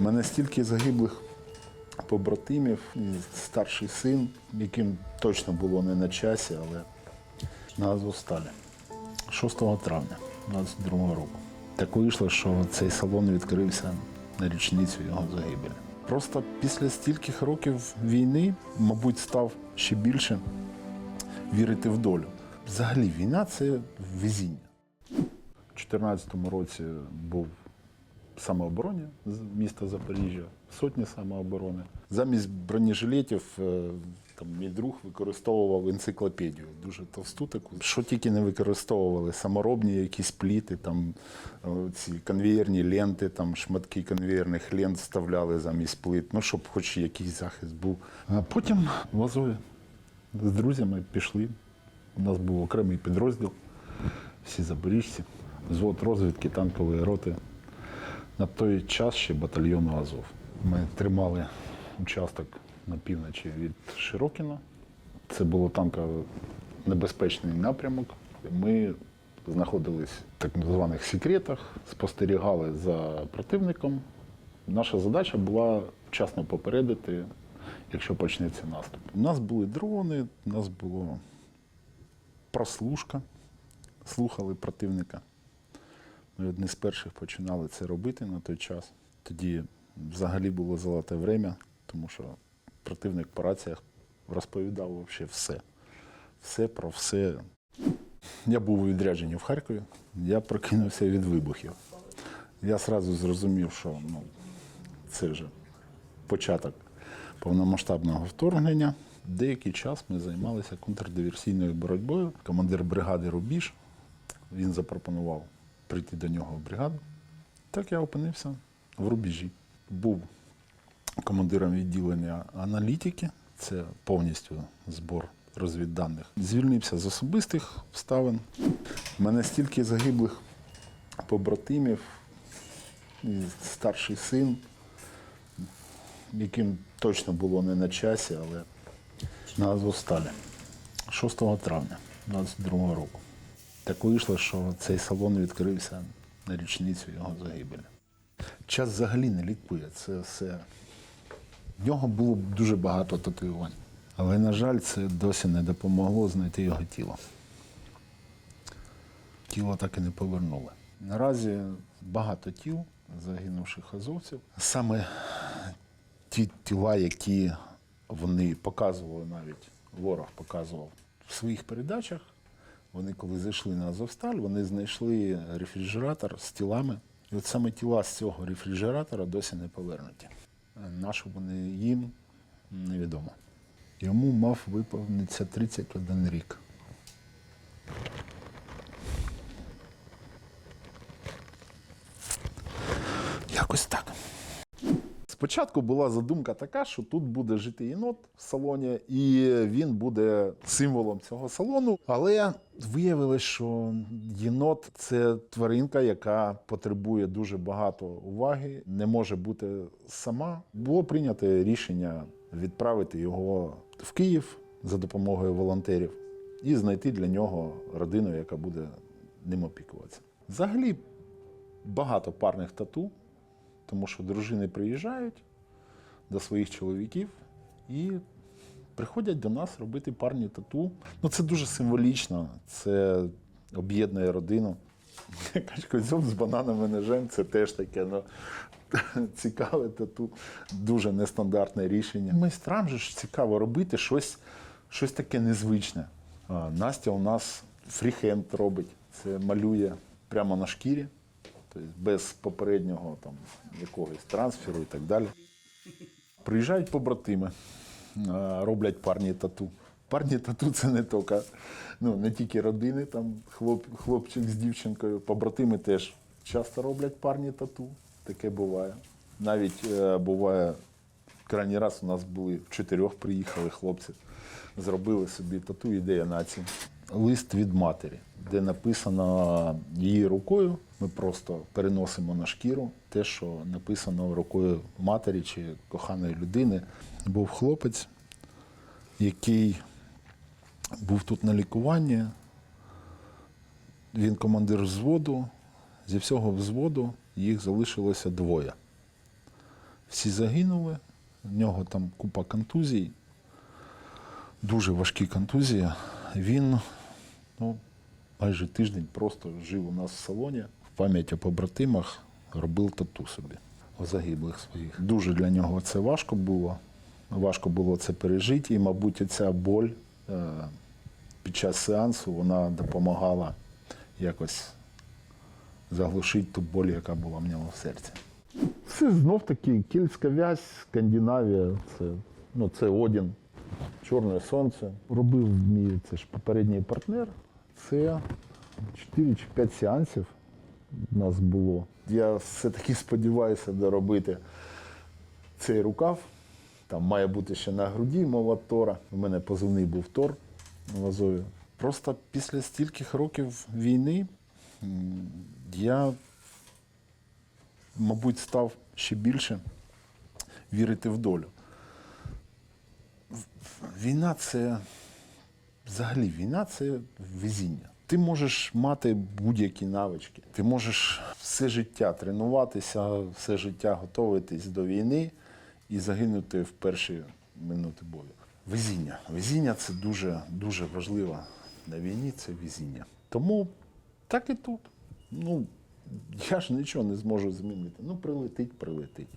У мене стільки загиблих побратимів, старший син, яким точно було не на часі, але на Азовсталі. 6 травня 22 року. Так вийшло, що цей салон відкрився на річницю його загибелі. Просто після стільких років війни, мабуть, став ще більше вірити в долю. Взагалі, війна це везіння. У 2014 році був самообороні міста Запоріжжя, сотні самооборони. Замість бронежилетів е, там, мій друг використовував енциклопедію, дуже товсту таку. Що тільки не використовували, саморобні якісь пліти, там, е, ці конвеєрні ленти, там, шматки конвеєрних лент вставляли замість плит, ну, щоб хоч якийсь захист був. А потім в Азові з друзями пішли. У нас був окремий підрозділ, всі запоріжці, взвод розвідки танкової роти. На той час ще батальйону Азов. Ми тримали участок на півночі від Широкіна. Це було танково небезпечний напрямок. Ми знаходились в так званих секретах, спостерігали за противником. Наша задача була вчасно попередити, якщо почнеться наступ. У нас були дрони, у нас була прослушка, слухали противника. Ми одні з перших починали це робити на той час. Тоді взагалі було золоте время, тому що противник по раціях розповідав вообще все. Все про все. Я був у відрядженні в Харкові, я прокинувся від вибухів. Я одразу зрозумів, що ну, це вже початок повномасштабного вторгнення. Деякий час ми займалися контрдиверсійною боротьбою. Командир бригади Рубіж він запропонував прийти до нього в бригаду. Так я опинився в рубежі. Був командиром відділення аналітики, це повністю збор розвідданих. Звільнився з особистих обставин. У мене стільки загиблих побратимів, старший син, яким точно було не на часі, але на Азовсталі. 6 травня 22 року. Так вийшло, що цей салон відкрився на річницю його загибелі. Час взагалі не лікує. Це все. В нього було дуже багато татуювань. Але, на жаль, це досі не допомогло знайти його тіло. Тіло так і не повернули. Наразі багато тіл загинувших азовців. Саме ті тіла, які вони показували навіть, ворог показував в своїх передачах. Вони, коли зайшли на Азовсталь, вони знайшли рефрижератор з тілами. І от саме тіла з цього рефрижератора досі не повернуті. Нашу вони їм невідомо. Йому мав виповнитися 31 рік. Якось так. Спочатку була задумка така, що тут буде жити єнот в салоні, і він буде символом цього салону. Але виявилось, що єнот це тваринка, яка потребує дуже багато уваги, не може бути сама. Було прийнято рішення відправити його в Київ за допомогою волонтерів і знайти для нього родину, яка буде ним опікуватися. Взагалі багато парних тату тому що дружини приїжджають до своїх чоловіків і приходять до нас робити парні тату. Ну, це дуже символічно, це об'єднує родину. Якась козьом з бананами ножем це теж таке ну, цікаве тату, дуже нестандартне рішення. Майстрам же ж цікаво робити щось, щось таке незвичне. Настя у нас фріхенд робить, це малює прямо на шкірі тобто без попереднього там, якогось трансферу і так далі. Приїжджають побратими, роблять парні тату. Парні тату це не тільки, ну, не тільки родини, там хлоп, хлопчик з дівчинкою. Побратими теж часто роблять парні тату. Таке буває. Навіть е, буває, крайній раз у нас були чотирьох приїхали хлопці, зробили собі тату ідея нації. Лист від матері, де написано її рукою. Ми просто переносимо на шкіру те, що написано рукою матері чи коханої людини. Був хлопець, який був тут на лікуванні. Він командир взводу. Зі всього взводу їх залишилося двоє. всі загинули. В нього там купа контузій, дуже важкі контузії. Він ну, майже тиждень просто жив у нас в салоні, в пам'ять о побратимах робив тату собі у загиблих своїх. Дуже для нього це важко було. Важко було це пережити, і, мабуть, ця боль е, під час сеансу вона допомагала якось заглушити ту боль, яка була в нього в серці. Це знов таки кільська вязь, Скандинавія, це, ну, це Одін, Чорне Сонце. Робив мій це ж попередній партнер. Це 4 чи 5 сеансів у нас було. Я все-таки сподіваюся доробити цей рукав. Там має бути ще на груді мова Тора. У мене позивний був Тор в Азові. Просто після стільких років війни я, мабуть, став ще більше вірити в долю. Війна це взагалі війна це везіння. Ти можеш мати будь-які навички. Ти можеш все життя тренуватися, все життя готуватись до війни і загинути в перші минути бою. Везіння. Везіння це дуже, дуже важливо. На війні це везіння. Тому так і тут. Ну, я ж нічого не зможу змінити. Ну, прилетить, прилетить.